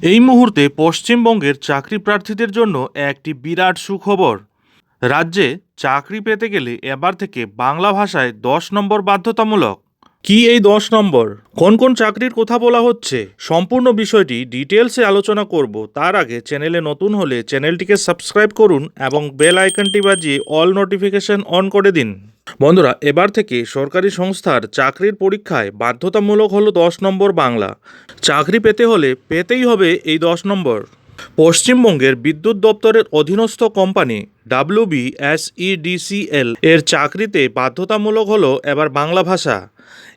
এই মুহূর্তে পশ্চিমবঙ্গের চাকরি প্রার্থীদের জন্য একটি বিরাট সুখবর। রাজ্যে চাকরি পেতে গেলে এবার থেকে বাংলা ভাষায় দশ নম্বর বাধ্যতামূলক। কি এই দশ নম্বর? কোন কোন চাকরির কথা বলা হচ্ছে? সম্পূর্ণ বিষয়টি ডিটেলসে আলোচনা করব। তার আগে চ্যানেলে নতুন হলে চ্যানেলটিকে সাবস্ক্রাইব করুন এবং বেল আইকনটি বাজিয়ে অল নোটিফিকেশন অন করে দিন। বন্ধুরা, এবার থেকে সরকারি সংস্থার চাকরির পরীক্ষায় বাধ্যতামূলক হলো দশ নম্বর বাংলা। চাকরি পেতে হলে পেতেই হবে এই দশ নম্বর। পশ্চিমবঙ্গের বিদ্যুৎ দপ্তরের অধীনস্থ কোম্পানি ডাব্লিউবি এসইডিসিএল এর চাকরিতে বাধ্যতামূলক হলো এবার বাংলা ভাষা।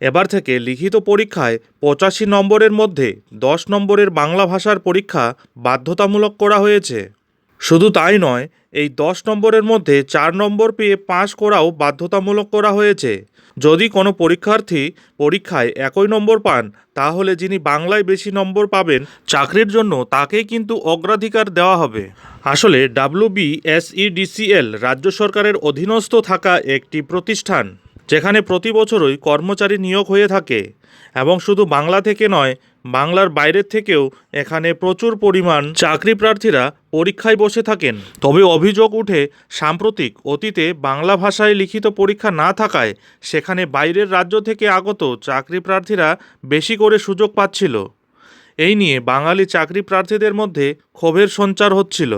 এবার থেকে লিখিত পরীক্ষায় পঁচাশি নম্বরের মধ্যে দশ নম্বরের বাংলা ভাষার পরীক্ষা বাধ্যতামূলক করা হয়েছে। শুধু তাই নয়, এই দশ নম্বরের মধ্যে চার নম্বর পেয়ে পাশ করাও বাধ্যতামূলক করা হয়েছে। যদি কোনো পরীক্ষার্থী পরীক্ষায় একই নম্বর পান, তাহলে যিনি বাংলায় বেশি নম্বর পাবেন চাকরির জন্য তাকেই কিন্তু অগ্রাধিকার দেওয়া হবে। আসলে ডাব্লিউবি এসইডিসিএল রাজ্য সরকারের অধীনস্থ থাকা একটি প্রতিষ্ঠান। যেখানে প্রতি বছরই কর্মচারী নিয়োগ হয়ে থাকে এবং শুধু বাংলা থেকে নয়, বাংলার বাইরের থেকেও এখানে প্রচুর পরিমাণ চাকরি প্রার্থীরা পরীক্ষায় বসে থাকেন। তবে অভিযোগ উঠে, সাম্প্রতিক অতীতে বাংলা ভাষায় লিখিত পরীক্ষা না থাকায় সেখানে বাইরের রাজ্য থেকে আগত চাকরি প্রার্থীরা বেশি করে সুযোগ পাচ্ছিল। এই নিয়ে বাঙালি চাকরি প্রার্থীদের মধ্যে ক্ষোভের সঞ্চার হচ্ছিল।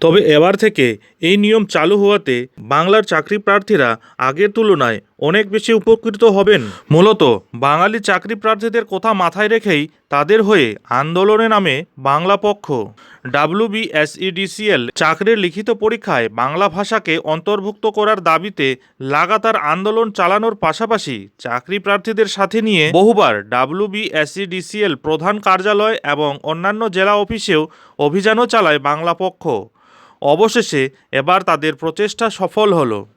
তবে এবার থেকে এই নিয়ম চালু হওয়াতে বাংলার চাকরি প্রার্থীরা আগের তুলনায় অনেক বেশি উপকৃত হবেন। মূলত, বাঙালি চাকরি প্রার্থীদের কথা মাথায় রেখেই তাদের হয়ে আন্দোলনে নামে বাংলা পক্ষ। ডাব্লিউবিএসইডিসিএল চাকরির লিখিত পরীক্ষায় বাংলা ভাষাকে অন্তর্ভুক্ত করার দাবিতে লাগাতার আন্দোলন চালানোর পাশাপাশি চাকরি প্রার্থীদের সাথে নিয়ে বহুবার ডাব্লিউবিএসইডিসিএল প্রধান কার্যালয় এবং অন্যান্য জেলা অফিসেও অভিযানও চালায় বাংলা পক্ষ। অবশেষে এবার তাদের প্রচেষ্টা সফল হলো।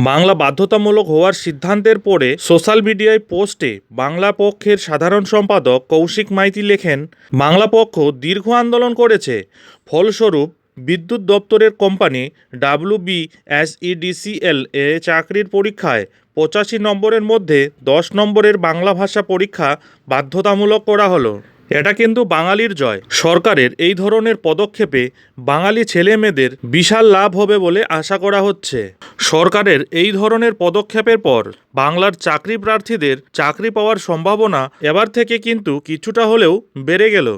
বাংলা বাধ্যতামূলক হওয়ার সিদ্ধান্তের পরে সোশ্যাল মিডিয়ায় পোস্টে বাংলা পক্ষের সাধারণ সম্পাদক কৌশিক মাইতি লেখেন, বাংলা পক্ষ দীর্ঘ আন্দোলন করেছে। ফলস্বরূপ, বিদ্যুৎ দপ্তরের কোম্পানি ডাব্লিউবি এসইডিসিএল এ চাকরির পরীক্ষায় পঁচাশি নম্বরের মধ্যে দশ নম্বরের বাংলা ভাষা পরীক্ষা বাধ্যতামূলক করা হলো। এটা কিন্তু বাঙালির জয়। সরকারের এই ধরনের পদক্ষেপে বাঙালি ছেলে মেয়েদের বিশাল লাভ হবে বলে আশা করা হচ্ছে। সরকারের এই ধরনের পদক্ষেপের পর বাংলার চাকরি প্রার্থীদের চাকরি পাওয়ার সম্ভাবনা এবার থেকে কিন্তু কিছুটা হলেও বেড়ে গেল।